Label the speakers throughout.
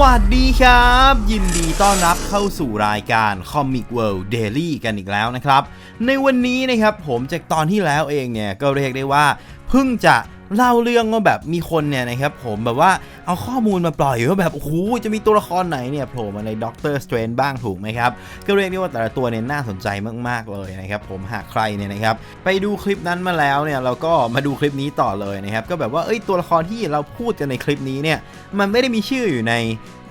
Speaker 1: วัสดีครับ ยินดีต้อนรับเข้าสู่รายการ Comic World Daily กันอีกแล้วนะครับ ในวันนี้นะครับผมจากตอนที่แล้วเองเนี่ยก็เรียกได้ว่า เพิ่งจะเล่าเรื่องว่าแบบมีคนเนี่ยนะครับผมแบบว่า เอาข้อมูลมาปล่อยว่าแบบโอ้โหจะมีตัวละครไหนเนี่ยโผล่มาในด็อกเตอร์สเตรนบ้างถูกไหมครับ ก็เรียกได้ว่าแต่ละตัวเนี่ยน่าสนใจมากๆเลยนะครับผมหากใครเนี่ยนะครับไปดูคลิปนั้นมาแล้วเนี่ยเราก็มาดูคลิปนี้ต่อเลยนะครับก็แบบว่าเอ้ยตัวละครที่เราพูดกันในคลิปนี้เนี่ยมันไม่ได้มีชื่ออยู่ใน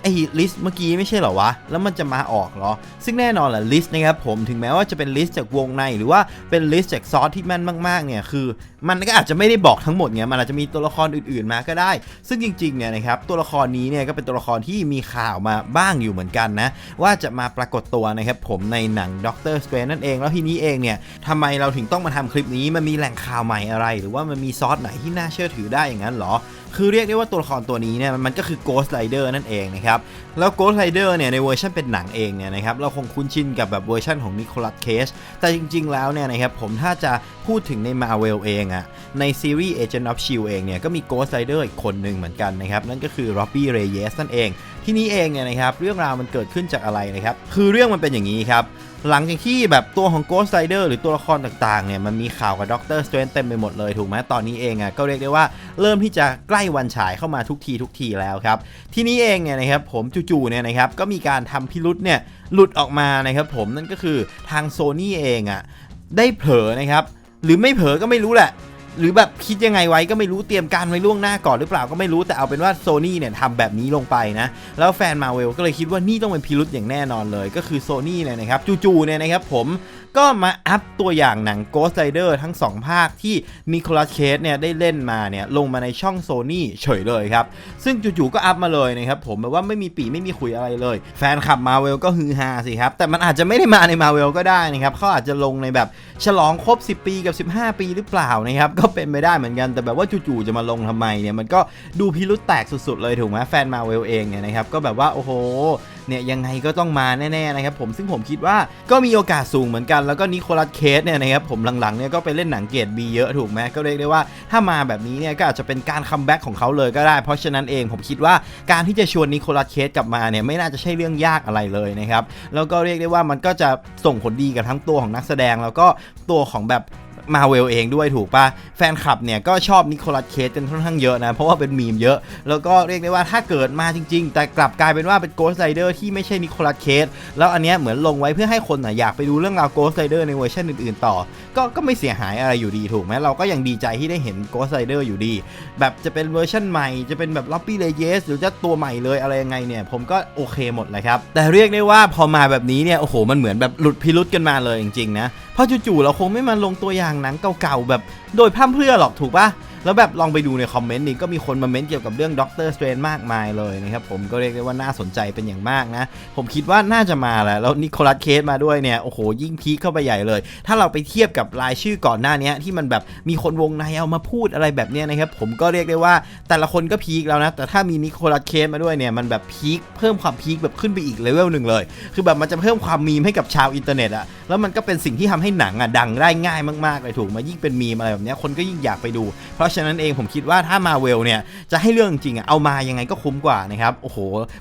Speaker 1: ไอ้ลิสต์เมื่อกี้ไม่ใช่เหรอวะ แล้วมันจะมาออกเหรอ ซึ่งแน่นอนแหละลิสต์นะครับผมถึงแม้ว่าจะเป็นลิสต์จากวงในหรือว่าเป็นลิสต์จากซอสที่แม่นมากๆเนี่ยคือมันก็อาจจะไม่ได้บอกทั้งหมดเนี่ยมันอาจจะมีตัวละครอื่นๆมาก็ได้ ซึ่งจริงๆเนี่ยนะครับตัวละครนี้เนี่ยก็เป็นตัวละครที่มีข่าวมาบ้างอยู่เหมือนกันนะว่าจะมาปรากฏตัวนะครับผมในหนังด็อกเตอร์สเตรนนั่นเอง แล้วทีนี้เองเนี่ยทำไมเราถึงต้องมาทำคลิปนี้มันมีแหล่งข่าวใหม่อะไร หรือว่ามันมีซอสไหนที่น่าเชื่อถือได้อย่างนั้นหรอ คือเรียกได้ว่าตัวละครตัวนี้เนี่ยมันก็คือ Ghost Rider นั่นเองนะครับ แล้ว Ghost Rider เนี่ยในเวอร์ชันเป็นหนังเองเนี่ยนะครับเราคงคุ้นชินกับแบบเวอร์ชันของนิโคลัสเคสแต่จริง ๆ แล้วเนี่ยนะครับผมถ้าจะพูดถึงใน Marvel เองอะในซีรีส์ Agent of Shield เองเนี่ยก็มี Ghost Rider อีกคนหนึ่งเหมือนกันนะครับนั่นก็คือ Robbie Reyes นั่นเอง ที่นี้เองเนี่ยนะครับเรื่องราวมันเกิดขึ้นจากอะไรนะครับคือเรื่องมันเป็นอย่างนี้ครับ หลังจากที่แบบตัวของ Ghost Rider หรือตัวละครต่างๆเนี่ยมันมีข่าวกับด็อกเตอร์สเตรนเต็มไปหมดเลยถูกไหมตอนนี้เองอะก็เรียกได้ว่าเริ่มที่จะใกล้วันฉายเข้ามาทุกทีทุกทีแล้วครับ ทีนี้เองเนี่ยนะครับผมจู่ๆเนี่ยนะครับก็มีการทำพิรุษเนี่ยหลุดออกมานะครับผมนั่นก็คือทางโซ n y เองอะได้เผลอนะครับหรือไม่เผลอก็ไม่รู้แหละ หรือแบบคิดยังไงไว้ก็ไม่รู้เตรียมการไว้ล่วงหน้าก่อนหรือเปล่าก็ไม่รู้แต่เอาเป็นว่าโซนี่เนี่ยทำแบบนี้ลงไปนะแล้วแฟนมาเวลก็เลยคิดว่านี่ต้องเป็นพิรุษอย่างแน่นอนเลย ก็คือโซนี่เนี่ยนะครับจู่ๆเนี่ยนะครับผมก็มาอัพตัวอย่างหนัง Ghost Rider ทั้ง 2 ภาคที่นิโคลัสเคสเนี่ยได้เล่นมาเนี่ยลงมาในช่องโซนี่เฉยเลยครับ ซึ่งจู่ๆก็อัพมาเลยนะครับผมแบบว่าไม่มีปีไม่มีคุยอะไรเลย แฟนคลับมาเวลก็ฮือฮาสิครับ แต่มันอาจจะไม่ได้มาในมาเวลก็ได้นะครับเขาอาจจะลงในแบบฉลองครบ 10 ปีกับ 15 ปีหรือเปล่านะครับก็็เป็นไปได้เหมือนกันแต่แบบว่าจู่ๆจะมาลงทำไมเนี่ยมันก็ดูพิรุษแตกสุดๆเลยถูกไหมแฟนมาเวลเองเนี่ยนะครับก็แบบว่าโอ้โหเนี่ยยังไงก็ต้องมาแน่ๆนะครับผมซึ่งผมคิดว่าก็มีโอกาสสูงเหมือนกันแล้วก็นิโคลัสเคสเนี่ยนะครับผมหลังๆเนี่ยก็ไปเล่นหนังเกรดบีเยอะถูกไหมก็เรียกได้ว่าถ้ามาแบบนี้เนี่ยก็อาจจะเป็นการคัมแบ็กของเขาเลยก็ได้ เพราะฉะนั้นเองผมคิดว่าการที่จะชวนนิโคลัสเคสกลับมาเนี่ยไม่น่าจะใช่เรื่องยากอะไรเลยนะครับแล้วก็เรียกได้ว่ามันก็จะส่งผลดีกับทั้งตัวของนักแสดงแล้วก็ตัวของแบบ มาเวลเองด้วยถูกปะแฟนคลับเนี่ยก็ชอบนิโคลัสเคสกันค่อนข้างเยอะนะ เพราะว่าเป็นมีมเยอะ แล้วก็เรียกได้ว่าถ้าเกิดมาจริง ๆ แต่กลับกลายเป็นว่าเป็นโกสไ r เดอร์ที่ไม่ใช่นิโคลัสเคสแล้วอันเนี้ยเหมือนลงไว้เพื่อให้คนน่ะอยากไปดูเรื่องราวโกสไ r เดอร์ในเวอร์ชันอื่นๆต่อ ก็ก็ไม่เสียหายอะไรอยู่ดีถูกไหมเราก็ยังดีใจที่ได้เห็นโกสไ r เดอร์อยู่ดี แบบจะเป็นเวอร์ชันใหม่จะเป็นแบบล็อบบี้เลเยสหรือจะตัวใหม่เลยอะไรยังไงเนี่ยผมก็โอเคหมดเลยครับแต่เรียกได้ว่าพอมาแบบนี้เนี่ยโอ้โหมันเหมือนแบบหลุดพิรุษกันมาเลยจริงๆนะ เพราะจู่ๆเราคงไม่มาลงตัวอย่างหนังเก่าๆแบบโดยพร่ำเพรื่อหรอกถูกปะ แล้วแบบลองไปดูในคอมเมนต์นี่ก็มีคนมาเม้นเกี่ยวกับเรื่องด็อกเตอร์สเตรนมากมายเลยนะครับผมก็เรียกได้ว่าน่าสนใจเป็นอย่างมากนะ ผมคิดว่าน่าจะมาแหละแล้วนิโคลัสเคสมาด้วยเนี่ยโอ้โหยิ่งพีคเข้าไปใหญ่เลย ถ้าเราไปเทียบกับรายชื่อก่อนหน้านี้ที่มันแบบมีคนวงในเอามาพูดอะไรแบบเนี้ยนะครับผมก็เรียกได้ว่าแต่ละคนก็พีคแล้วนะแต่ถ้ามีนิโคลัสเคสมาด้วยเนี่ยมันแบบพีคเพิ่มความพีคแบบขึ้นไปอีกเลเวลหนึ่งเลย คือแบบมันจะเพิ่มความมีมให้กับชาวอินเทอร์เน็ตอะแล้วมันก็เป็นสิ่งที่ทำให้หนังอะดังได้ง่ายมากๆเลยถูกมายิ่งเป็นมีมอะไรแบบนี้คนก็ยิ่งอยากไปดู เพราะฉะนั้นเองผมคิดว่าถ้ามาเวลเนี่ยจะให้เรื่องจริงอะเอามายังไงก็คุ้มกว่านะครับโอ้โห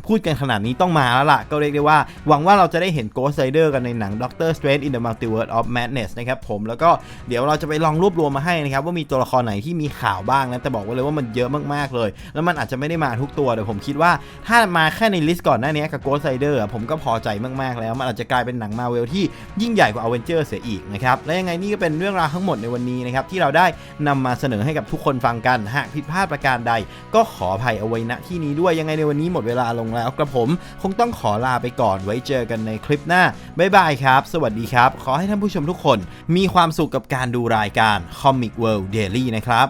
Speaker 1: พูดกันขนาดนี้ต้องมาแล้วล่ะ ก็เรียกได้ว่า หวังว่าเราจะได้เห็น Ghost Rider กันในหนัง Doctor Strange in the Multiverse of Madness นะครับผมแล้วก็เดี๋ยวเราจะไปลองรวบรวมมาให้นะครับว่ามีตัวละครไหนที่มีข่าวบ้างนะแต่บอกไว้เลยว่ามันเยอะมากๆเลย แล้วมันอาจจะไม่ได้มาทุกตัวแต่ผมคิดว่าถ้ามาแค่ในลิสต์ก่อนหน้านี้กับ Ghost Rider ผมก็พอใจมากๆ แล้วมันอาจจะกลายเป็นหนังมาเวลที่ยิ่งใหญ่กว่า Avengers เสียอีกนะครับและยังไงนี่ก็เป็นเรื่องราวทั้งหมดในวันนี้นะครับที่เราได้นำมาเสนอให้กับทุกคนฟังกัน หากผิดพลาดประการใด ก็ขออภัยเอาไว้ณที่นี้ด้วยยังไงในวันนี้หมดเวลาลงแล้วกระผม คงต้องขอลาไปก่อนไว้เจอกันในคลิปหน้าบ๊ายบายครับ สวัสดีครับ ขอให้ท่านผู้ชมทุกคน มีความสุขกับการดูรายการ Comic World Daily นะครับ